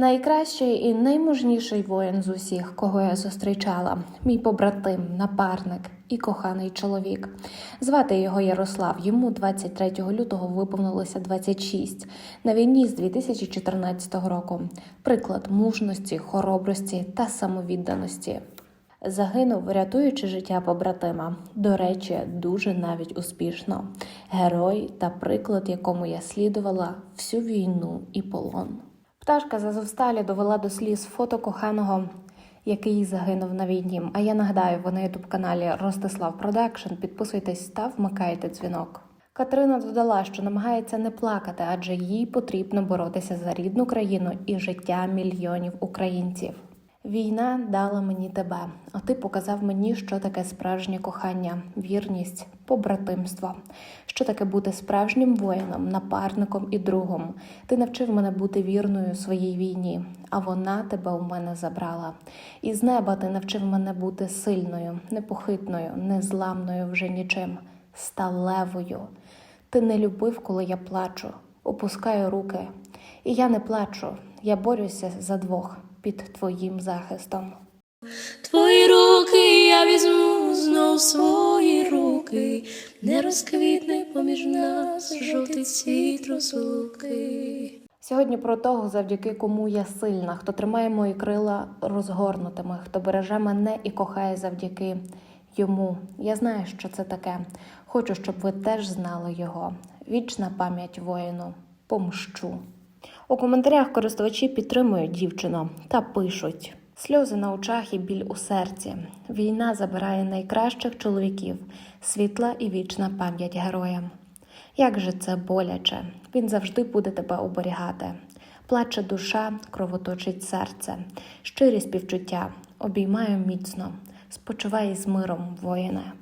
Найкращий і наймужніший воїн з усіх, кого я зустрічала, мій побратим, напарник і коханий чоловік. Звати його Ярослав. Йому 23 лютого виповнилося 26 на війні з 2014 року. Приклад мужності, хоробрості та самовідданості. Загинув, рятуючи життя побратима. До речі, дуже навіть успішно. Герой та приклад, якому я слідувала всю війну і полон. Пташка з Азовсталі довела до сліз фото коханого, який загинув на війні. А я нагадаю, ви на ютуб каналі Ростислав Продакшн. Підписуйтесь та вмикайте дзвінок. Катерина додала, що намагається не плакати, адже їй потрібно боротися за рідну країну і життя мільйонів українців. Війна дала мені тебе, а ти показав мені, що таке справжнє кохання, вірність, побратимство, що таке бути справжнім воїном, напарником і другом. Ти навчив мене бути вірною своїй війні, а вона тебе у мене забрала. І з неба ти навчив мене бути сильною, непохитною, незламною вже нічим, сталевою. Ти не любив, коли я плачу, опускаю руки. І я не плачу, я борюся за двох під твоїм захистом. Твої руки я візьму знов свої руки, не розквітне поміж нас жовтий цвіт розлуки. Сьогодні про того, завдяки кому я сильна, хто тримає мої крила розгорнутими, хто береже мене і кохає завдяки йому. Я знаю, що це таке. Хочу, щоб ви теж знали його. Вічна пам'ять воїну. Помщу. У коментарях користувачі підтримують дівчину та пишуть: сльози на очах і біль у серці. Війна забирає найкращих чоловіків, світла і вічна пам'ять героям. Як же це боляче, він завжди буде тебе оберігати. Плаче душа, кровоточить серце, щирі співчуття, обіймаю міцно, спочивай з миром, воїне.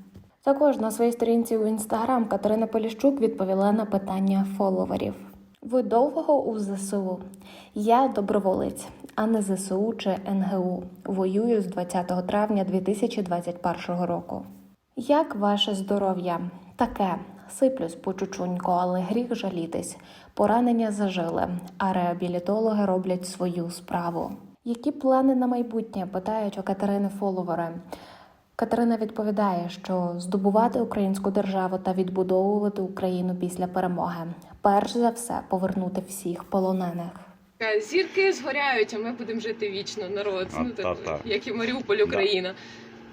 Також на своїй сторінці у інстаграм Катерина Поліщук відповіла на питання фоловерів. Ви довго у ЗСУ? Я доброволець, а не ЗСУ чи НГУ. Воюю з 20 травня 2021 року. Як ваше здоров'я? Таке. Сиплюсь по чучунько, але гріх жалітись. Поранення зажили, а реабілітологи роблять свою справу. Які плани на майбутнє? питають у Катерини фоловери. Катерина відповідає, що здобувати українську державу та відбудовувати Україну після перемоги. Перш за все повернути всіх полонених. Е, Зірки згоряють, а ми будемо жити вічно, народ. А, ну, та, так, та. як і Маріуполь, Україна.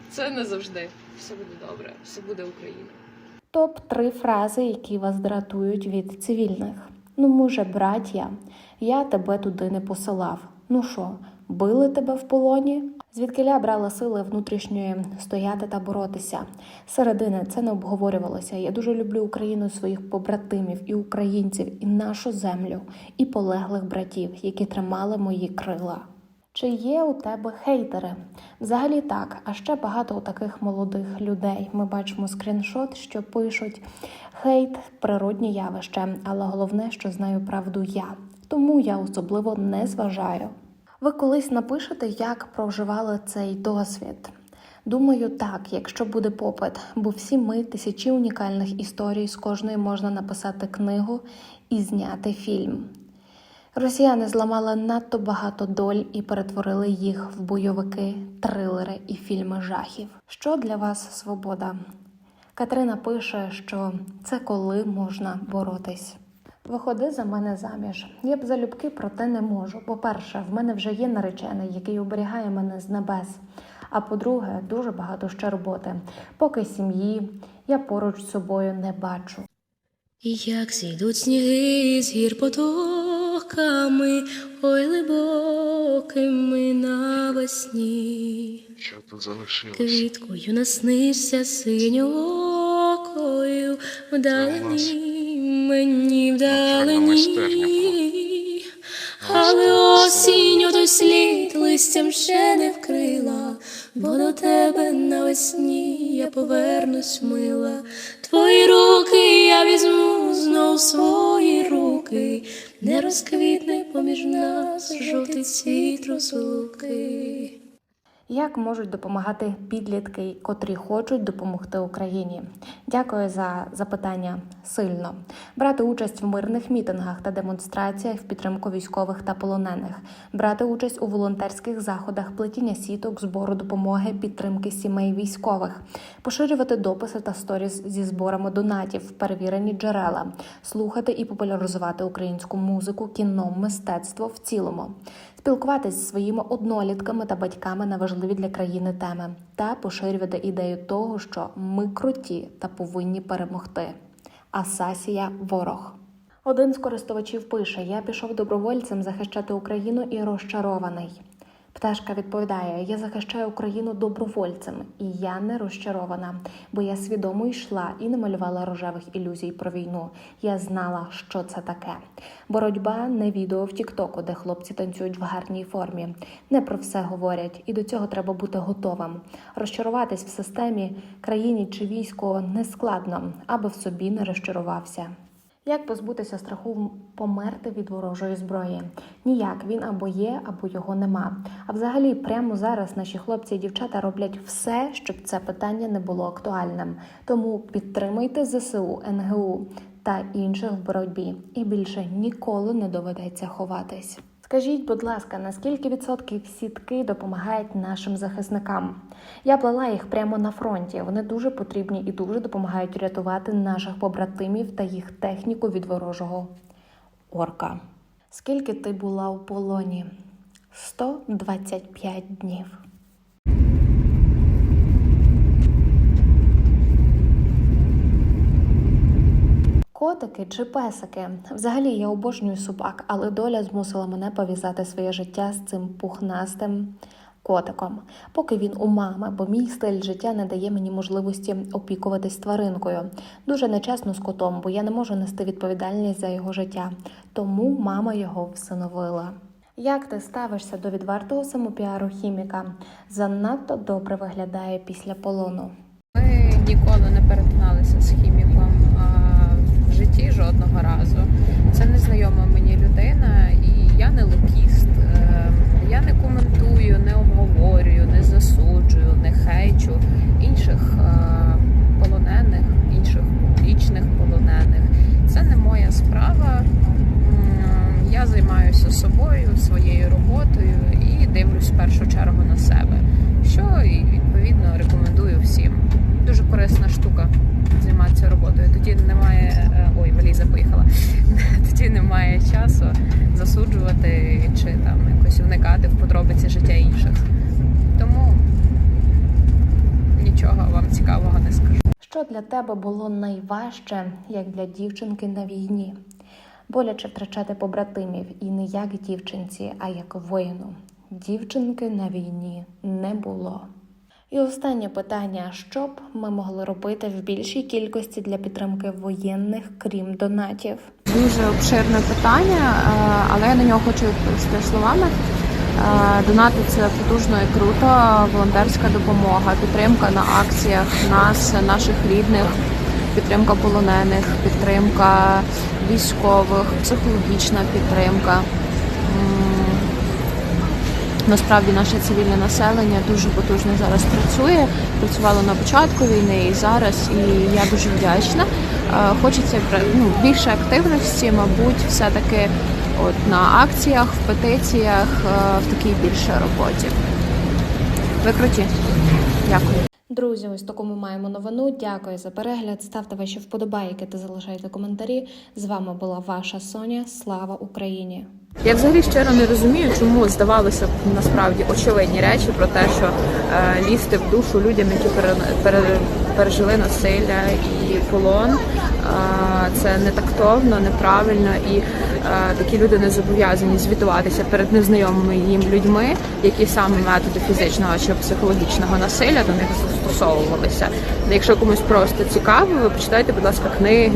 Це не завжди. Все буде добре, все буде Україна. Топ 3 фрази, які вас дратують від цивільних. Ну, може, браття, я тебе туди не посилав. Ну що, били тебе в полоні? Звідкиля брала сили внутрішньої стояти та боротися. Середини це не обговорювалося. Я дуже люблю Україну, своїх побратимів і українців, і нашу землю, і полеглих братів, які тримали мої крила. Чи є у тебе хейтери? Взагалі так, а ще багато таких молодих людей. Ми бачимо скріншот, що пишуть хейт природні явище, але головне, що знаю правду я. Тому я особливо не зважаю. Ви колись напишете, як проживали цей досвід? Думаю, так, якщо буде попит, бо всі ми тисячі унікальних історій, з кожної можна написати книгу і зняти фільм. Росіяни зламали надто багато доль і перетворили їх в бойовики, трилери і фільми жахів. Що для вас свобода? Катерина пише, що це коли можна боротись. Виходи за мене заміж. Я б залюбки, проте не можу. По-перше, в мене вже є наречений, який оберігає мене з небес. А по-друге, дуже багато ще роботи. Поки сім'ї я поруч з собою не бачу. І як зійдуть сніги з гір потоками, ой глибокими навесні. Що тут залишилось? Квіткою наснишся синьокою, вдалині мені вдалині. Але осінь той слід листям ще не вкрила, бо до тебе навесні я повернусь мила. Твої руки я візьму знов свої руки, не розквітне поміж нас жовтий цвіт розлуки. Як можуть допомагати підлітки, котрі хочуть допомогти Україні? Дякую за запитання сильно. Брати участь в мирних мітингах та демонстраціях в підтримку військових та полонених, брати участь у волонтерських заходах, плетіння сіток, збору допомоги, підтримки сімей військових, поширювати дописи та сторіс зі зборами донатів, перевірені джерела, слухати і популяризувати українську музику, кіно, мистецтво в цілому спілкуватись зі своїми однолітками та батьками на важливі для країни теми та поширювати ідею того, що ми круті та повинні перемогти. Асасія ворог. Один з користувачів пише: Я пішов добровольцем захищати Україну і розчарований. Пташка відповідає: Я захищаю Україну добровольцем, і я не розчарована, бо я свідомо йшла і не малювала рожевих ілюзій про війну. Я знала, що це таке. Боротьба не відео в Тіктоку, де хлопці танцюють в гарній формі. Не про все говорять, і до цього треба бути готовим. Розчаруватись в системі, країні чи війську не складно, аби в собі не розчарувався. Як позбутися страху померти від ворожої зброї? Ніяк він або є, або його нема. А взагалі, прямо зараз наші хлопці і дівчата роблять все, щоб це питання не було актуальним. Тому підтримуйте ЗСУ, НГУ та інших в боротьбі, і більше ніколи не доведеться ховатись. Скажіть, будь ласка, наскільки відсотків сітки допомагають нашим захисникам? Я плела їх прямо на фронті. Вони дуже потрібні і дуже допомагають рятувати наших побратимів та їх техніку від ворожого орка. Скільки ти була у полоні? 125 днів. Котики чи песики? Взагалі я обожнюю собак, але доля змусила мене пов'язати своє життя з цим пухнастим котиком. Поки він у мами, бо мій стиль життя не дає мені можливості опікуватись тваринкою. Дуже нечесно з котом, бо я не можу нести відповідальність за його життя. Тому мама його всиновила. Як ти ставишся до відвертого самопіару хіміка? Занадто добре виглядає після полону. Ми ніколи не перетиналися з хіміком житті жодного разу. Це незнайома мені людина, і я не лукіст. Е, Я не коментую, не обговорюю, не засуджую, не хейчу інших е, полонених, інших публічних полонених. Це не моя справа. Я займаюся собою, своєю роботою і дивлюсь в першу чергу на себе, що відповідно рекомендую всім. Дуже корисна штука займатися роботою. Тоді засуджувати чи там якось вникати в подробиці життя інших. Тому нічого вам цікавого не скажу. Що для тебе було найважче, як для дівчинки на війні? Боляче втрачати побратимів і не як дівчинці, а як воїну. Дівчинки на війні не було. І останнє питання: що б ми могли робити в більшій кількості для підтримки воєнних, крім донатів? Дуже обширне питання, е, але я на нього хочу відповісти словами. Е, Донати це потужно і круто, волонтерська допомога, підтримка на акціях нас, наших рідних, підтримка полонених, підтримка військових, психологічна підтримка. Насправді наше цивільне населення дуже потужно зараз працює. Працювало на початку війни і зараз, і я дуже вдячна. Е, Хочеться ну, більше активності, мабуть, все-таки от на акціях, в петиціях, е, в такій більше роботі. Ви круті. Дякую. Друзі, ось таку ми маємо новину. Дякую за перегляд. Ставте ваші вподобайки та залишайте коментарі. З вами була ваша Соня. Слава Україні! Я взагалі щиро не розумію, чому здавалося б насправді очевидні речі про те, що е, лізти в душу людям, які пере, пере- пережили насилля і полон. Е, це не тактовно, неправильно, і е, такі люди не зобов'язані звітуватися перед незнайомими їм людьми, які саме методи фізичного чи психологічного насилля до них застосовувалися. Якщо комусь просто цікаво, ви почитайте, будь ласка, книги.